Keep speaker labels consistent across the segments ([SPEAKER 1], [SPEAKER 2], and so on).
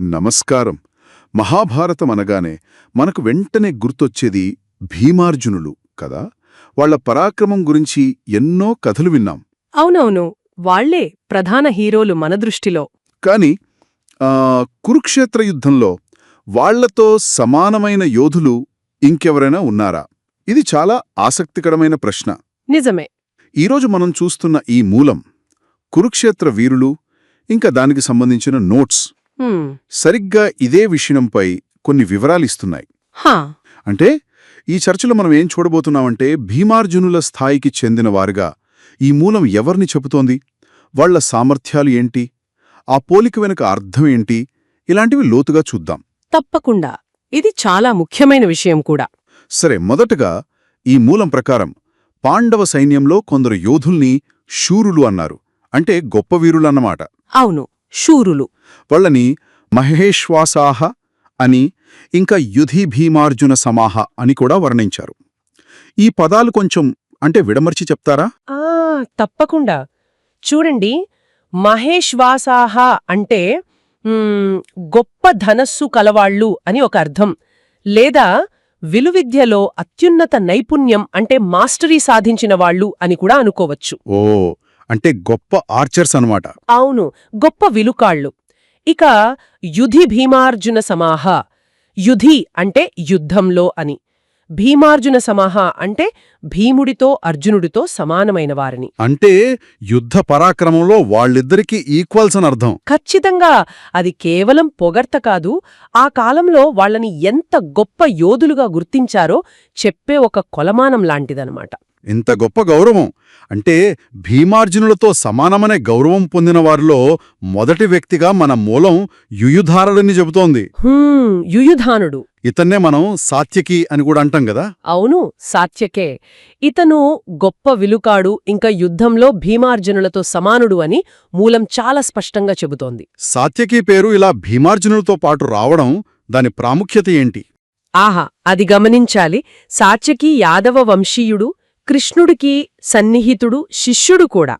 [SPEAKER 1] నమస్కారం. మహాభారతం అనగానే మనకు వెంటనే గుర్తొచ్చేది భీమార్జునులు కదా? వాళ్ళ పరాక్రమం గురించి ఎన్నో కథలు విన్నాం.
[SPEAKER 2] అవునవును. వాళ్ళే ప్రధాన హీరోలు మన దృష్టిలో.
[SPEAKER 1] కాని ఆ, కురుక్షేత్ర యుద్ధంలో వాళ్ళతో సమానమైన యోధులు ఇంకెవరైనా ఉన్నారా? ఇది చాలా ఆసక్తికరమైన ప్రశ్న.
[SPEAKER 2] నిజమే.
[SPEAKER 1] ఈరోజు మనం చూస్తున్న ఈ మూలం కురుక్షేత్ర వీరులు ఇంకా దానికి సంబంధించిన నోట్స్. సరిగ్గా ఇదే విషయంపై కొన్ని వివరాలిస్తున్నాయి.
[SPEAKER 2] హా.
[SPEAKER 1] అంటే ఈ చర్చలో మనం ఏం చూడబోతున్నామంటే భీమార్జునుల స్థాయికి చెందిన వారుగా ఈ మూలం ఎవరిని చెబుతోంది? వాళ్ళ సామర్థ్యాలు ఏంటి? ఆ పోలిక వెనుక అర్థం ఏంటి? ఇలాంటివి లోతుగా చూద్దాం.
[SPEAKER 2] తప్పకుండా. ఇది చాలా ముఖ్యమైన విషయం కూడా.
[SPEAKER 1] సరే మొదటగా ఈ మూలం ప్రకారం పాండవ సైన్యంలో కొందరు యోధుల్ని శూరులు అన్నారు. అంటే గొప్ప వీరులన్నమాట.
[SPEAKER 2] అవును. శూరులు.
[SPEAKER 1] వాళ్ళని మహేశ్వాసాహ అని ఇంకా యుధి భీమార్జున సమాహ అని కూడా వర్ణించారు. ఈ పదాలు కొంచెం అంటే విడమర్చి చెప్తారా?
[SPEAKER 2] తప్పకుండా. చూడండి మహేశ్వాసాహ అంటే గొప్ప ధనస్సు కలవాళ్ళు అని ఒక అర్థం. లేదా విలువిద్యలో అత్యున్నత నైపుణ్యం అంటే మాస్టరీ సాధించిన వాళ్ళు అని కూడా అనుకోవచ్చు.
[SPEAKER 1] ఓ అంటే గొప్ప ఆర్చర్స్ అన్నమాట.
[SPEAKER 2] అవును గొప్ప విలుకాళ్ళు. ఇక యుధి భీమార్జున సమాహ. యుధి అంటే యుద్ధంలో అని. భీమార్జున సమాహ అంటే భీముడితో అర్జునుడితో సమానమైన వారిని.
[SPEAKER 1] అంటే యుద్ధ పరాక్రమంలో వాళ్ళిద్దరికీ ఈక్వల్స్ అని అర్థం.
[SPEAKER 2] ఖచ్చితంగా అది కేవలం పొగర్త కాదు ఆ కాలంలో వాళ్ళని ఎంత గొప్ప యోధులుగా గుర్తించారో చెప్పే ఒక కొలమానం లాంటిదనమాట
[SPEAKER 1] ఇంత గొప్ప గౌరవం. అంటే భీమార్జునులతో సమానమనే గౌరవం పొందిన వారిలో మొదటి వ్యక్తిగా మన మూలం యుయుధారుడని చెబుతోంది.
[SPEAKER 2] యుయుధానుడు.
[SPEAKER 1] ఇతన్నే మనం సాత్యకి అని కూడా అంటాం కదా?
[SPEAKER 2] అవును సాత్యకే. ఇతను గొప్ప విలుకాడు ఇంకా యుద్ధంలో భీమార్జునులతో సమానుడు అని మూలం చాలా స్పష్టంగా చెబుతోంది.
[SPEAKER 1] సాత్యకి పేరు ఇలా భీమార్జునులతో పాటు రావడం దాని ప్రాముఖ్యత ఏంటి?
[SPEAKER 2] ఆహా అది గమనించాలి. సాత్యకి యాదవ వంశీయుడు కృష్ణుడికి సన్నిహితుడు శిష్యుడు కూడా.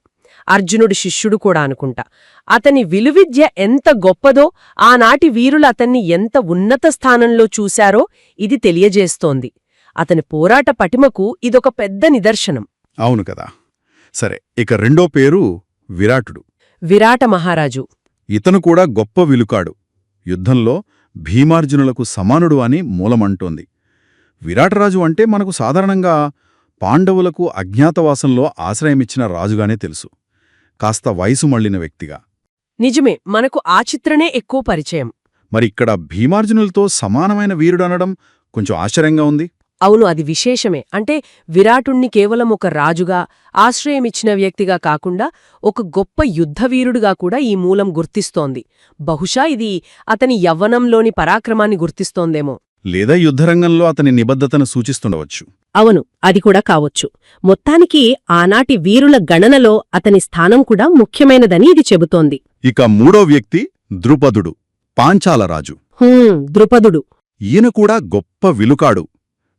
[SPEAKER 2] అర్జునుడి శిష్యుడు కూడా అనుకుంటా. అతని విలువిద్య ఎంత గొప్పదో ఆనాటి వీరులు అతన్ని ఎంత ఉన్నత స్థానంలో చూశారో ఇది తెలియజేస్తోంది. అతని పోరాట పటిమకు ఇదొక పెద్ద నిదర్శనం.
[SPEAKER 1] అవును కదా. సరే ఇక రెండో పేరు విరాటుడు.
[SPEAKER 2] విరాట మహారాజు.
[SPEAKER 1] ఇతను కూడా గొప్ప విలుకాడు. యుద్ధంలో భీమార్జునులకు సమానుడు అని మూలమంటోంది. విరాటరాజు అంటే మనకు సాధారణంగా పాండవులకు అజ్ఞాతవాసంలో ఆశ్రయమిచ్చిన రాజుగానే తెలుసు. కాస్త వయసు మళ్ళిన వ్యక్తిగా.
[SPEAKER 2] నిజమే మనకు ఆ చిత్రనే ఎక్కువ పరిచయం.
[SPEAKER 1] మరి ఇక్కడ భీమార్జునులతో సమానమైన వీరుడనడం కొంచెం ఆశ్చర్యంగా ఉంది.
[SPEAKER 2] అవును అది విశేషమే. అంటే విరాటుణ్ణి కేవలం ఒక రాజుగా ఆశ్రయమిచ్చిన వ్యక్తిగా కాకుండా ఒక గొప్ప యుద్ధవీరుడుగా కూడా ఈ మూలం గుర్తిస్తోంది. బహుశా ఇది అతని యవ్వనంలోని పరాక్రమాన్ని గుర్తిస్తోందేమో.
[SPEAKER 1] లేదా యుద్ధరంగంలో అతని నిబద్ధతను సూచిస్తుండవచ్చు.
[SPEAKER 2] అవును అది కూడా కావచ్చు. మొత్తానికి ఆనాటి వీరుల గణనలో అతని స్థానం కూడా ముఖ్యమైనదని ఇది చెబుతోంది.
[SPEAKER 1] ఇక మూడో వ్యక్తి ద్రుపదుడు పాంచాలరాజు
[SPEAKER 2] హూం ద్రుపదుడు.
[SPEAKER 1] ఈయన కూడా గొప్ప విలుకాడు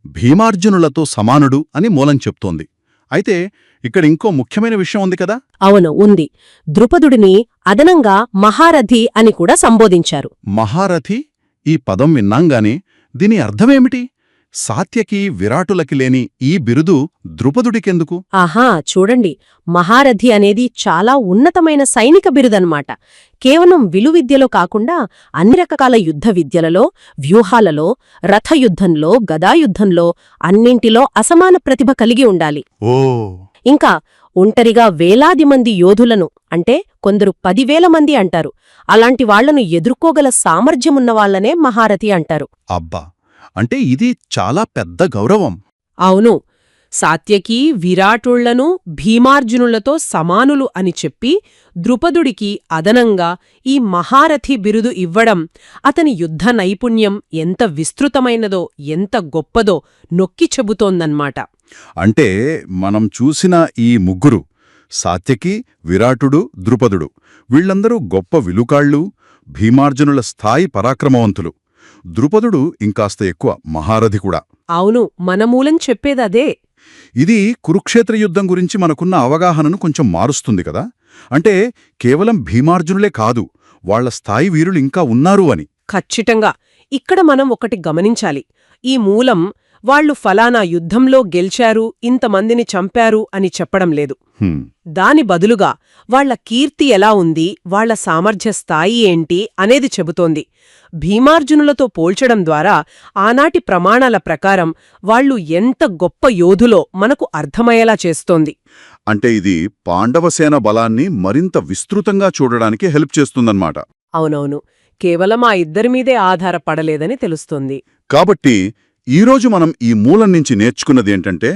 [SPEAKER 1] భీమార్జునులతో సమానుడు అని మూలం చెప్తోంది. అయితే ఇక్కడ ఇంకో ముఖ్యమైన విషయం ఉంది కదా?
[SPEAKER 2] అవును ఉంది. ద్రుపదుడిని అదనంగా మహారథి అని కూడా సంబోధించారు.
[SPEAKER 1] మహారథి ఈ పదం విన్నాంగానే దీని అర్థమేమిటి? సాత్యకి విరాటులకి లేని ఈ బిరుదు ద్రుపదుడికెందుకు?
[SPEAKER 2] ఆహా చూడండి. మహారథి అనేది చాలా ఉన్నతమైన సైనిక బిరుదన్నమాట. కేవలం విలువిద్యలో కాకుండా అన్ని రకాల యుద్ధ విద్యలలో వ్యూహాలలో రథయుద్ధంలో గదాయుద్ధంలో అన్నింటిలో అసమాన ప్రతిభ కలిగి ఉండాలి.
[SPEAKER 1] ఓ.
[SPEAKER 2] ఇంకా ఒంటరిగా వేలాది మంది యోధులను అంటే కొందరు పదివేల మంది అంటారు. అలాంటి వాళ్ళను ఎదుర్కోగల సామర్థ్యమున్న వాళ్ళనే మహారథి అంటారు.
[SPEAKER 1] అబ్బా. అంటే ఇది చాలా పెద్ద గౌరవం.
[SPEAKER 2] అవును. సాత్యకి విరాటుళ్ళను భీమార్జునులతో సమానులు అని చెప్పి ద్రుపదుడికి అదనంగా ఈ మహారథి బిరుదు ఇవ్వడం అతని యుద్ధ నైపుణ్యం ఎంత విస్తృతమైనదో ఎంత గొప్పదో నొక్కి చెబుతోందన్నమాట.
[SPEAKER 1] అంటే మనం చూసిన ఈ ముగ్గురు సాత్యకి విరాటుడు ద్రుపదుడు వీళ్ళందరూ గొప్ప విలుకాళ్ళు భీమార్జునుల స్థాయి పరాక్రమవంతులు. ద్రుపదుడు ఇంకాస్త ఎక్కువ మహారథి కూడా.
[SPEAKER 2] అవును మనమూలం చెప్పేదదే
[SPEAKER 1] ఇది కురుక్షేత్ర యుద్ధం గురించి మనకున్న అవగాహనను కొంచెం మారుస్తుంది కదా. అంటే కేవలం భీమార్జునులే కాదు వాళ్ళ స్థాయి వీరులు ఇంకా ఉన్నారు అని.
[SPEAKER 2] ఖచ్చితంగా. ఇక్కడ మనం ఒకటి గమనించాలి. ఈ మూలం వాళ్ళు ఫలానా యుద్ధంలో గెల్చారు ఇంతమందిని చంపారు అని చెప్పడం లేదు. దాని బదులుగా వాళ్ళ కీర్తి ఎలా ఉంది వాళ్ళ సామర్థ్య స్థాయి ఏంటి అనేది చెబుతోంది. భీమార్జునులతో పోల్చడం ద్వారా ఆనాటి ప్రమాణాల ప్రకారం వాళ్ళు ఎంత గొప్ప యోధులో మనకు అర్థమయ్యేలా చేస్తోంది.
[SPEAKER 1] అంటే ఇది పాండవసేన బలాన్ని మరింత విస్తృతంగా చూడడానికి హెల్ప్ చేస్తుందన్నమాట.
[SPEAKER 2] అవునవును. కేవలం ఆ ఇద్దరి మీదే ఆధారపడలేదని తెలుస్తోంది.
[SPEAKER 1] కాబట్టి ఈరోజు మనం ఈ మూలం నుంచి నేర్చుకున్నదేంటంటే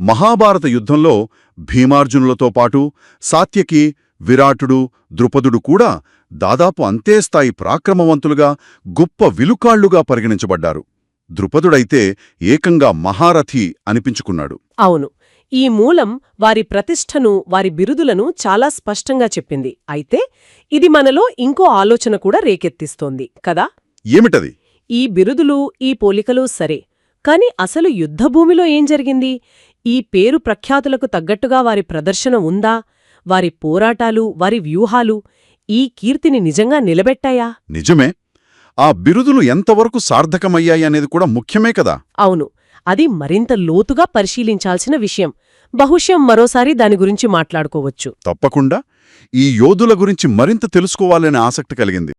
[SPEAKER 1] మహాభారత యుద్ధంలో భీమార్జునులతో పాటు సాత్యకి విరాటుడు ద్రుపదుడు కూడా దాదాపు అంతే స్థాయి పరాక్రమవంతులుగా గొప్ప విలుకాళ్ళుగా పరిగణించబడ్డారు. ద్రుపదుడైతే ఏకంగా మహారథి అనిపించుకున్నాడు.
[SPEAKER 2] అవును. ఈ మూలం వారి ప్రతిష్టను వారి బిరుదులను చాలా స్పష్టంగా చెప్పింది. అయితే ఇది మనలో ఇంకో ఆలోచన కూడా రేకెత్తిస్తోంది. కదా?
[SPEAKER 1] ఏమిటది?
[SPEAKER 2] ఈ బిరుదులు ఈ పోలికలు సరే. కాని అసలు యుద్ధభూమిలో ఏం జరిగింది? ఈ పేరు ప్రఖ్యాతులకు తగ్గట్టుగా వారి ప్రదర్శన ఉందా? వారి పోరాటాలు వారి వ్యూహాలు ఈ కీర్తిని నిజంగా నిలబెట్టాయా?
[SPEAKER 1] నిజమే. ఆ బిరుదులు ఎంతవరకు సార్థకమయ్యాయి అనేది కూడా ముఖ్యమే కదా.
[SPEAKER 2] అవును. అది మరింత లోతుగా పరిశీలించాల్సిన విషయం. బహుశం మరోసారి దాని గురించి మాట్లాడుకోవచ్చు.
[SPEAKER 1] తప్పకుండా. ఈ యోధుల గురించి మరింత తెలుసుకోవాలనే ఆసక్తి కలిగింది.